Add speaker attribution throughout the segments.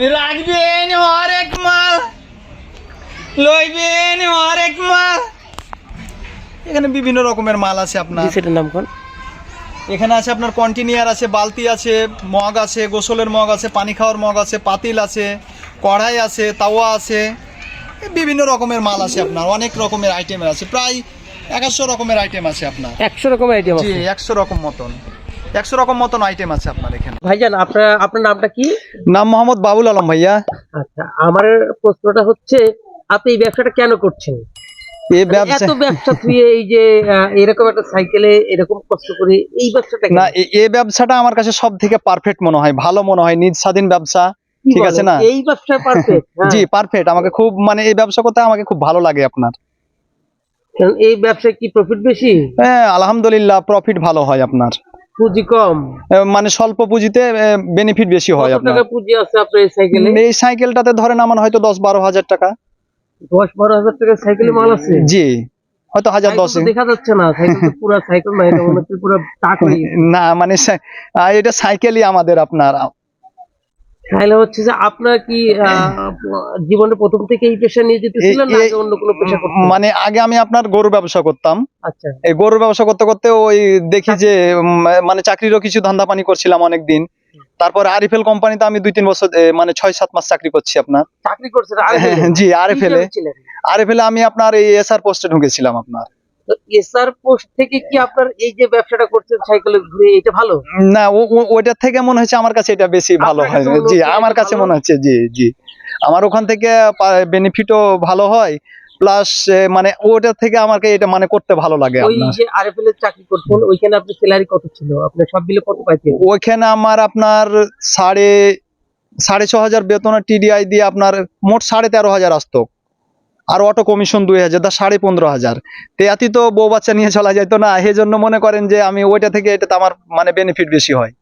Speaker 1: রাখবেন হরেক মাল। লইবেন হরেক মাল। এখানে বিভিন্ন রকমের মাল আছে আপনার।
Speaker 2: সেটার নাম কোন?
Speaker 1: এখানে আছে আপনার কন্টিনিয়ার আছে বালতি আছে মগ আছে গোসলের মগ আছে পানি খাওয়ার মগ আছে পাতিল আছে কড়াই আছে তাওয়া আছে। বিভিন্ন রকমের মাল আছে আপনার অনেক রকমের আইটেমের আছে। প্রায় একশো রকমের আইটেম আছে আপনার।
Speaker 2: একশো রকমের আইটেম
Speaker 1: জি একশো রকম মতন। একশো রকম মতন আইটেম আছে আপনার এখানে।
Speaker 2: ভাইজান আপনার আপনার নামটা কি?
Speaker 1: নাম মোহাম্মদ বাবুল আলম ভাইয়া।
Speaker 2: আচ্ছা আমার প্রশ্নটা হচ্ছে আপনি এই ব্যবসাটা কেন করছেন?
Speaker 1: এই
Speaker 2: মানে
Speaker 1: ব্যবসা
Speaker 2: এত ব্যবসা এই যে এরকম একটা সাইকেলে এরকম কষ্ট করে এই ব্যবসাটা
Speaker 1: না এই ব্যবসাটা আমার কাছে সব থেকে পারফেক্ট মনে হয় ভালো মনে হয় নিজ স্বাধীন ব্যবসা ঠিক আছে না?
Speaker 2: এই ব্যবসা পারফেক্ট
Speaker 1: জি পারফেক্ট আমাকে খুব মানে এই ব্যবসা করতে আমাকে খুব ভালো লাগে আপনার।
Speaker 2: এই ব্যবসায় কি প্রফিট বেশি?
Speaker 1: হ্যাঁ আলহামদুলিল্লাহ প্রফিট ভালো হয় আপনার।
Speaker 2: পুঁজি কম?
Speaker 1: মানে স্বল্প পুঁজিতে বেনিফিট বেশি হয় আপনার।
Speaker 2: পুঁজি আছে আপনার এই সাইকেলে
Speaker 1: এই সাইকেলটাতে ধরেন আমার হয়তো দশ বারো হাজার টাকা।
Speaker 2: দশ বারো হাজার টাকা সাইকেলে মাল আছে?
Speaker 1: জি হয়তো হাজার দশ
Speaker 2: তো দেখা যাচ্ছে না পুরো সাইকেল না এটা পুরো টাক গেছে।
Speaker 1: না মানে এটা সাইকেলই আমাদের আপনার
Speaker 2: তাহলে হচ্ছে যে আপনার কি জীবনে প্রথম থেকে এই পেশা নিয়ে যেতেছিলেন না আগে অন্য কোনো পেশা করতেন?
Speaker 1: মানে আগে আমি আপনার গরু ব্যবসা করতাম।
Speaker 2: আচ্ছা।
Speaker 1: এই গরুর ব্যবসা করতে করতে ওই দেখি যে মানে চাকরিরও কিছু ধান্দা পানি করছিলাম অনেক দিন তারপর আরিফেল কোম্পানিতে আমি দুই তিন বছর মানে ছয় সাত মাস চাকরি করছি আপনার।
Speaker 2: চাকরি করছেন
Speaker 1: জি আরিফেলে আরিফেলে আমি আপনার এই এসআর পোস্টে ঢুকেছিলাম আপনার।
Speaker 2: এসআর পোস্ট থেকে কি আপনার এই যে ব্যবসাটা করছেন সাইকেলে ঘুরে এটা ভালো?
Speaker 1: না ও- ও- ওইটার থেকে মনে হচ্ছে আমার কাছে এটা বেশি ভালো হয়।
Speaker 2: কাছে মনে
Speaker 1: জি
Speaker 2: হচ্ছে
Speaker 1: আমার কাছে মনে হচ্ছে জি জি। আমার ওখান থেকে বেনিফিটও ভালো হয় প্লাস মানে ওটার থেকে আমাকে এটা মানে করতে ভালো লাগে
Speaker 2: ওই যে আরএফএল এর চাকরি করতেন ওইখানে স্যালারি কত ছিল? আপনি সব মিলে কত পাইতেন?
Speaker 1: ওইখানে আমার আপনার সাড়ে সাড়ে ছ হাজার বেতন টিডিআই দিয়ে আপনার মোট সাড়ে তেরো হাজার আসতো। আর অটো কমিশন দুই হাজার তা সাড়ে পনেরো হাজার। তো এতই তো বউ বাচ্চা নিয়ে চলা যেত না সেই জন্য মনে করেন যে আমি ওইটা থেকে এটাতে আমার মানে বেনিফিট বেশি হয়।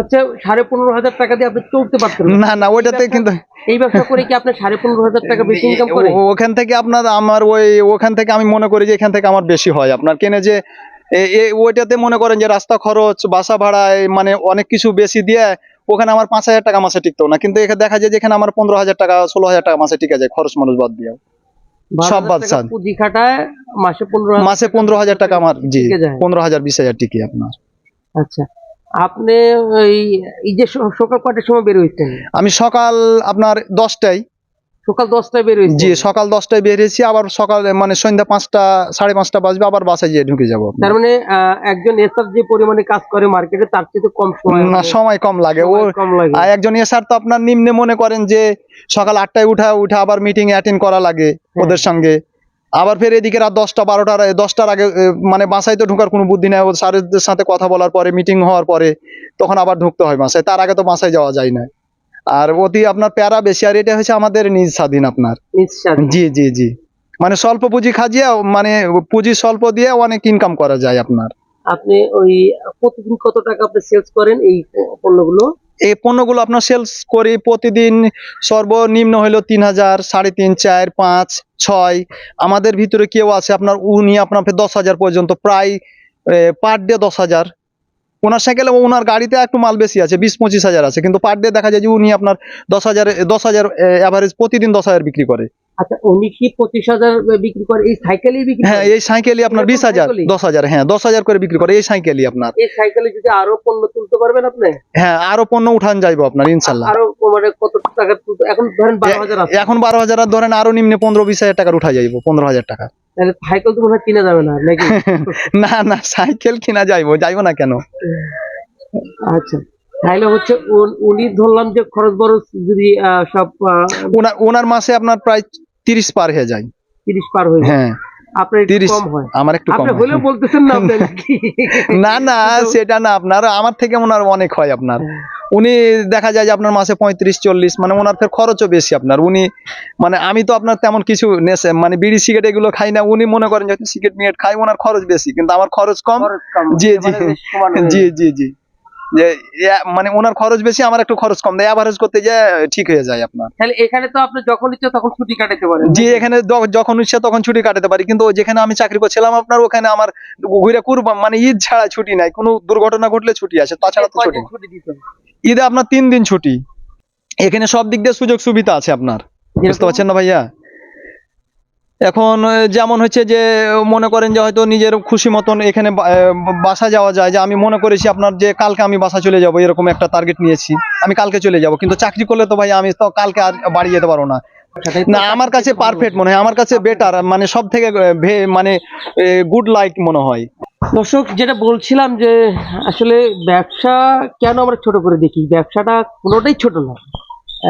Speaker 2: হচ্ছে সাড়ে পনেরো হাজার টাকা দিয়ে আপনি চলতে পারতেন না।
Speaker 1: না না ওইটাতে কিন্তু
Speaker 2: এই ব্যবসা করে কি আপনি সাড়ে পনেরো হাজার টাকা বেশি ইনকাম করে?
Speaker 1: ওখান থেকে আপনার আমার ওই ওখান থেকে আমি মনে করি যে এখান থেকে আমার বেশি হয়। আপনার কেনে যে ওইটাতে মনে করেন যে রাস্তা খরচ বাসা ভাড়া মানে অনেক কিছু বেশি দিয়ে ওখানে আমার পাঁচ হাজার টাকা মাসে টিকতো না। কিন্তু এখানে দেখা যায় যেখানে আমার পনেরো হাজার টাকা ষোলো হাজার টাকা মাসে টিকা যায় খরচ মানুষ বাদ দিয়ে সব বাদ সাদ।
Speaker 2: মাসে পনেরো হাজার
Speaker 1: মাসে পনেরো হাজার টাকা আমার জি পনেরো হাজার বিশ হাজার টিকি আপনার।
Speaker 2: আচ্ছা আপনি ওই এই যে সকাল কয়টার সময় বের হইতেন?
Speaker 1: আমি সকাল আপনার দশটায়
Speaker 2: সকাল দশটায় বের
Speaker 1: জি সকাল দশটায় বেরিয়েছি আবার সকাল মানে সন্ধ্যা পাঁচটা সাড়ে পাঁচটা বাজবে আবার বাসায় গিয়ে ঢুকে যাব।
Speaker 2: তার মানে একজন এসআর যে পরিমাণে কাজ করে মার্কেটে তার চেয়ে কম সময়
Speaker 1: না সময় কম লাগে। ও
Speaker 2: কম লাগে।
Speaker 1: আর একজন এসার তো আপনার নিম্নে মনে করেন যে সকাল আটটায় উঠা উঠা আবার মিটিং অ্যাটেন্ড করা লাগে ওদের সঙ্গে। আবার ফের এদিকে রাত দশটা বারোটার দশটার আগে মানে বাসায় তো ঢোকার কোনো বুদ্ধি নেই। ও স্যারদের সাথে কথা বলার পরে মিটিং হওয়ার পরে তখন আবার ঢুকতে হয় বাসায়। তার আগে তো বাসায় যাওয়া যায় না। আর অতি আপনার প্যারা বেশি আর এটা হচ্ছে আমাদের নিজ স্বাধীন আপনার। জি জি জি। মানে স্বল্প পুঁজি খাজিয়ে মানে পুঁজি স্বল্প দিয়ে অনেক ইনকাম করা যায় আপনার।
Speaker 2: আপনি ওই প্রতিদিন কত টাকা আপনি সেলস করেন এই পণ্যগুলো?
Speaker 1: এই পণ্যগুলো আপনার সেলস করি প্রতিদিন সর্বনিম্ন হলো তিন হাজার সাড়ে তিন চার পাঁচ ছয়। আমাদের ভিতরে কেউ আছে আপনার উনি আপনার দশ হাজার পর্যন্ত প্রায় পার ডে দশ হাজার। ওনার সাইকেলে ওনার গাড়িতে একটু মাল বেশি আছে বিশ পঁচিশ হাজার আছে। কিন্তু পার ডে দেখা যায় যে উনি আপনার দশ হাজার দশ হাজার অ্যাভারেজ প্রতিদিন দশ হাজার বিক্রি করে।
Speaker 2: আচ্ছা উনি কি পঁচিশ হাজার বিক্রি করে? এই সাইকেলই বিক্রি
Speaker 1: হ্যাঁ এই সাইকেলই আপনার বিশ হাজার দশ হাজার হ্যাঁ দশ হাজার করে বিক্রি করে এই সাইকেলই আপনার।
Speaker 2: এই সাইকেলে যদি আরও পণ্য তুলতে পারবেন আপনি?
Speaker 1: হ্যাঁ আরও পণ্য উঠান যাইবো আপনার ইনশাল্লাহ।
Speaker 2: আরও মানে কত টাকা এখন ধরেন বারো হাজার
Speaker 1: এখন বারো হাজার ধরেন আরও নিম্নে পনেরো বিশ হাজার টাকার উঠা যাইবো পনেরো হাজার টাকা।
Speaker 2: সাইকেল তো মনে হয় কিনা যাবে না নাকি?
Speaker 1: না না সাইকেল কিনা যাইবো যাইবো না কেন?
Speaker 2: আচ্ছা তাহলে হচ্ছে উনি ধরলাম যে খরচ বরচ যদি সব
Speaker 1: ওনার ওনার মাসে আপনার প্রায় তিরিশ পার হয়ে যায়।
Speaker 2: তিরিশ পার হয়ে
Speaker 1: হ্যাঁ
Speaker 2: আপনার
Speaker 1: তিরিশ আমার একটু কম
Speaker 2: হলেও বলতেছেন না
Speaker 1: না না সেটা না আপনার আমার থেকে ওনার অনেক হয় আপনার। উনি দেখা যায় যে আপনার মাসে পঁয়ত্রিশ চল্লিশ মানে ওনার ফের খরচও বেশি আপনার। উনি মানে আমি তো আপনার তেমন কিছু নেশে মানে বিড়ি সিগারেট এগুলো খাই না উনি মনে করেন যে সিগারেট মিগারেট খাই ওনার খরচ বেশি কিন্তু আমার খরচ কম। জি, জি।
Speaker 2: মানে হয়ে
Speaker 1: জি জি জি। যে মানে ওনার খরচ বেশি আমার একটু খরচ কম। দেয় অ্যাভারেজ করতে যে ঠিক হয়ে যায় আপনার।
Speaker 2: তাহলে এখানে তো আপনি যখন ইচ্ছে তখন ছুটি কাটাতে পারেন
Speaker 1: জি এখানে যখন ইচ্ছা তখন ছুটি কাটাতে পারি কিন্তু যেখানে আমি চাকরি করছিলাম আপনার ওখানে আমার ঘুরে কুরবান মানে ঈদ ছাড়া ছুটি নাই কোনো দুর্ঘটনা ঘটলে ছুটি আছে তাছাড়া তো ছুটি ঈদে আপনার তিন দিন ছুটি। এখানে সব দিক দিয়ে সুযোগ সুবিধা আছে আপনার। বুঝতে পারছেন না ভাইয়া? এখন যেমন হচ্ছে যে মনে করেন যে হয়তো নিজের খুশি মতন এখানে বাসা যাওয়া যায় যে আমি মনে করেছি আপনার যে কালকে আমি বাসা চলে যাব এরকম একটা টার্গেট নিয়েছি। আমি কালকে চলে যাব কিন্তু চাকরি করলে তো ভাই আমি তো কালকে আর বাড়ি যেতে পারব না। না আমার কাছে পারফেক্ট মনে হয় আমার কাছে বেটার মানে সব থেকে মানে গুড লাইক মনে হয়।
Speaker 2: দর্শক যেটা বলছিলাম যে আসলে ব্যবসা কেন আমরা ছোট করে দেখি? ব্যবসাটা কোনোটাই ছোট না।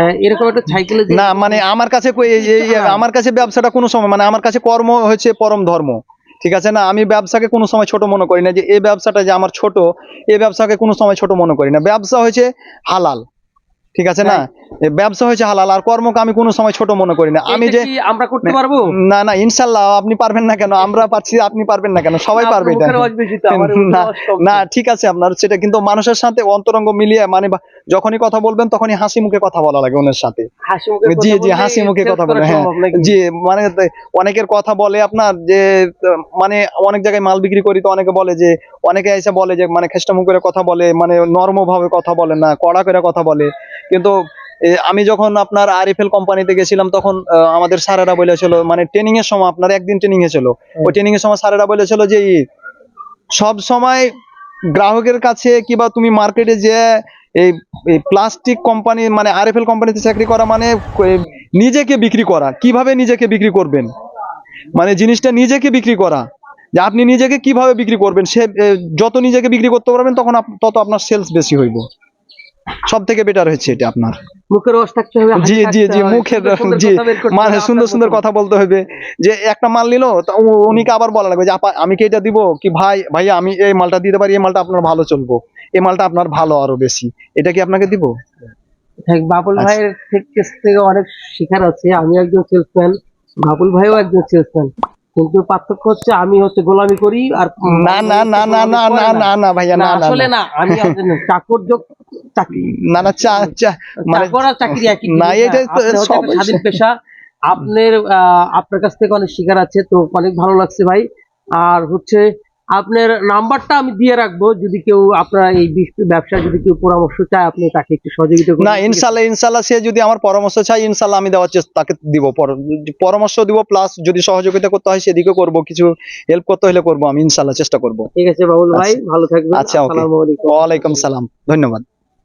Speaker 2: এরকম একটা সাইকেলে
Speaker 1: না মানে আমার কাছে এই- আমার কাছে ব্যবসাটা কোনো সময় মানে আমার কাছে কর্ম হচ্ছে পরম ধর্ম। ঠিক আছে না? আমি ব্যবসাকে কোনো সময় ছোট মনে করি না যে এই ব্যবসাটা যে আমার ছোট এই ব্যবসাকে কোনো সময় ছোট মনে করি না। ব্যবসা হয়েছে হালাল। ঠিক আছে না? ব্যবসা হয়েছে হালাল আর কর্মকে আমি কোনো সময় ছোট মনে করি না। আমি যে
Speaker 2: আমরা করতে পারব?
Speaker 1: না না ইনশাল্লাহ আপনি পারবেন না কেন? আমরা পারছি আপনি পারবেন না কেন? সবাই পারবে এটা না না ঠিক আছে আপনার সেটা কিন্তু মানুষের সাথে অন্তরঙ্গ মিলিয়ে মানে যখনই কথা বলবেন তখনই হাসি মুখে কথা বলা লাগে ওনার সাথে। জি জি হাসি মুখে কথা বলে হ্যাঁ। জি মানে অনেকের কথা বলে আপনার যে মানে অনেক জায়গায় মাল বিক্রি করি তো অনেকে বলে যে অনেকে এসে বলে যে মানে খেষ্টা মুখ করে কথা বলে মানে নর্ম ভাবে কথা বলে না কড়া করে কথা বলে। কিন্তু আমি যখন আপনার আরএফএল কোম্পানিতে গেছিলাম তখন আমাদের স্যারেরা বলেছিল মানে ট্রেনিং এর সময় আপনার একদিন ট্রেনিং এ ছিল। ওই ট্রেনিং এর সময় স্যারেরা বলেছিল যে ই, সব সময় গ্রাহকের কাছে কিবা তুমি মার্কেটে যে এই এই প্লাস্টিক কোম্পানি মানে আরএফএল কোম্পানিতে চাকরি করা মানে নিজেকে বিক্রি করা। কীভাবে নিজেকে বিক্রি করবেন? মানে জিনিসটা নিজেকে বিক্রি করা। যে আপনি নিজেকে কীভাবে বিক্রি করবেন? সে যত নিজেকে বিক্রি করতে পারবেন তখন তত আপনার সেলস বেশি হইব। সব থেকে বেটার হচ্ছে এটা আপনার।
Speaker 2: মুখের রস থাকতে হবে
Speaker 1: জি জি জি মুখের জি মানে সুন্দর সুন্দর কথা। বলতে হবে। যে একটা মাল নিলো তা উনিকে আবার বলা লাগবে যে আপা আমি কি এটা দিব? কি ভাই ভাই আমি এই মালটা দিতে পারি এই মালটা আপনার ভালো চলবো। এই মালটা আপনার ভালো আরও বেশি। এটা কি আপনাকে দিব?
Speaker 2: দেখ, বাবুল
Speaker 1: আচ্ছা।
Speaker 2: ভাইয়ের থেকে- অনেক শেখার আছে। আমি একজন সেলসম্যান বাবুল ভাইও একজন সেলসম্যান কিন্তু পার্থক্য হচ্ছে আমি হচ্ছে গোলামি করি আর
Speaker 1: না না না না না না না। না ভাইয়া
Speaker 2: না
Speaker 1: না
Speaker 2: আসলে
Speaker 1: না।
Speaker 2: আমি চাকর যোগ চাকরি।
Speaker 1: না না চা চা মানে
Speaker 2: চাকর একই
Speaker 1: না,
Speaker 2: এটা হচ্ছে
Speaker 1: সব-
Speaker 2: স্বাধীন পেশা। আপনার আহ, আপনার কাছ থেকে অনেক শিকার আছে তো অনেক ভালো লাগছে ভাই। আর হচ্ছে আপনার নাম্বারটা আমি দিয়ে রাখব যদি কেউ আপনার এই ব্যবসা যদি কেউ পরামর্শ চায় আপনি তাকে একটু সহযোগিতা করবেন
Speaker 1: না ইনশাল্লাহ ইনশাল্লাহ সে যদি আমার পরামর্শ চায় ইনশাল্লাহ আমি দেওয়ার চেষ্টা তাকে দিব। পরামর্শ দিব প্লাস যদি সহযোগিতা করতে হয় সেদিকে করব কিছু হেল্প করতে হলে করব আমি ইনশাল্লাহ চেষ্টা করব।
Speaker 2: ঠিক আছে বাবুল ভাই ভালো থাকবেন।
Speaker 1: আচ্ছা, ওয়ালাইকুম সালাম। ধন্যবাদ।